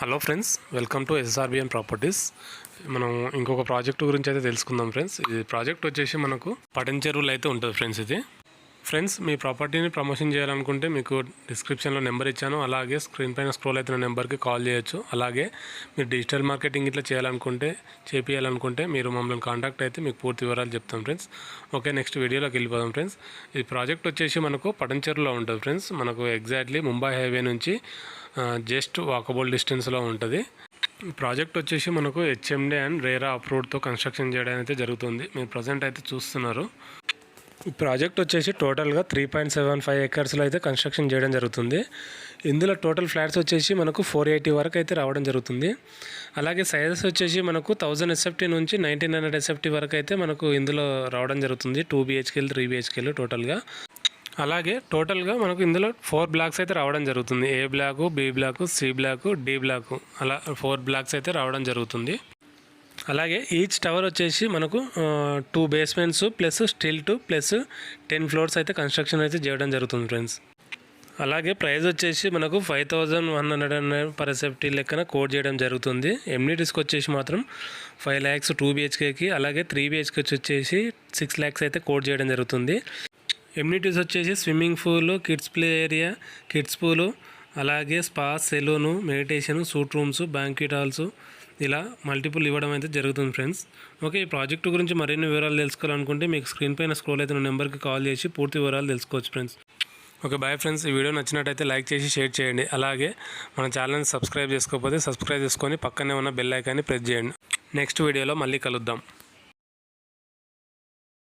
Hello friends welcome to SRBN properties. మనం ఇంకొక project గురించి అయితే తెలుసుకుందాం ఫ్రెండ్స్. ఇది ప్రాజెక్ట్ వచ్చేసి మనకు పటన్ చెరువులు అయితే ఉంటుంది ఫ్రెండ్స్ ఇది. ఫ్రెండ్స్ మీ ప్రాపర్టీని ప్రమోషన్ చేయాలనుకుంటే మీకు డిస్క్రిప్షన్లో నెంబర్ ఇచ్చాను. అలాగే స్క్రీన్ పైన స్క్రోల్ అవుతున్న నెంబర్కి కాల్ చేయొచ్చు. అలాగే మీరు డిజిటల్ మార్కెటింగ్ ఇట్లా చేయాలనుకుంటే చేపియాలనుకుంటే మీరు మమ్మల్ని కాంటాక్ట్ అయితే మీకు పూర్తి వివరాలు చెప్తాం ఫ్రెండ్స్. ఓకే నెక్స్ట్ వీడియోలోకి వెళ్ళిపోదాం ఫ్రెండ్స్. ఈ ప్రాజెక్ట్ వచ్చేసి మనకు పటంచెరులో ఉంటుంది ఫ్రెండ్స్. మనకు ఎగ్జాక్ట్లీ ముంబై హైవే నుంచి జస్ట్ వాకబుల్ డిస్టెన్స్లో ఉంటుంది. ప్రాజెక్ట్ వచ్చేసి మనకు హెచ్ఎండే అండ్ రేరా అప్రూవ్డ్తో కన్స్ట్రక్షన్ చేయడం అయితే జరుగుతుంది. మీరు ప్రజెంట్ అయితే చూస్తున్నారు. ఈ ప్రాజెక్ట్ వచ్చేసి టోటల్గా త్రీ పాయింట్ సెవెన్ ఫైవ్ ఎకర్స్లో అయితే కన్స్ట్రక్షన్ చేయడం జరుగుతుంది. ఇందులో టోటల్ ఫ్లాట్స్ వచ్చేసి మనకు ఫోర్ ఎయిటీ వరకు అయితే రావడం జరుగుతుంది. అలాగే సైజెస్ వచ్చేసి మనకు థౌజండ్ ఎస్ఎఫ్టీ నుంచి నైన్టీన్ హండ్రెడ్ ఎస్ఎఫ్టీ వరకు అయితే మనకు ఇందులో రావడం జరుగుతుంది. టూ బిహెచ్కేలు త్రీ బిహెచ్కేలు టోటల్గా. అలాగే టోటల్గా మనకు ఇందులో ఫోర్ బ్లాక్స్ అయితే రావడం జరుగుతుంది. A block B block C block D block అలా ఫోర్ బ్లాక్స్ అయితే రావడం జరుగుతుంది. అలాగే ఈచ్ టవర్ వచ్చేసి మనకు two basements plus stilt to plus ten floors అయితే కన్స్ట్రక్షన్ అయితే చేయడం జరుగుతుంది ఫ్రెండ్స్ అలాగే ప్రైస్ వచ్చేసి మనకు five thousand one hundred and per SFT లెక్కన కోడ్ చేయడం జరుగుతుంది. ఎమ్యూనిటీస్కి వచ్చేసి మాత్రం ఫైవ్ ల్యాక్స్ టూ బిహెచ్కేకి అలాగే త్రీ బిహెచ్కే వచ్చేసి సిక్స్ ల్యాక్స్ అయితే కోడ్ చేయడం జరుగుతుంది. ఎమ్యూనిటీస్ వచ్చేసి swimming pool kids play area kids pool అలాగే spa salon meditation suite rooms banquet halls ఇలా మల్టిపుల్ ఇవ్వడం అయితే జరుగుతుంది ఫ్రెండ్స్ ఓకే ఈ ప్రాజెక్టు గురించి మరిన్ని వివరాలు తెలుసుకోవాలనుకుంటే మీకు స్క్రీన్ పైన స్క్రోల్ అయితే నెంబర్కి కాల్ చేసి పూర్తి వివరాలు తెలుసుకోవచ్చు ఫ్రెండ్స్ ఓకే బాయ్ ఫ్రెండ్స్ ఈ వీడియో నచ్చినట్టయితే లైక్ చేసి షేర్ చేయండి. అలాగే మన ఛానల్ని సబ్స్క్రైబ్ చేసుకోకపోతే సబ్స్క్రైబ్ చేసుకొని పక్కనే ఉన్న బెల్ ఐకాన్ని ప్రెస్ చేయండి. నెక్స్ట్ వీడియోలో మళ్ళీ కలుద్దాం.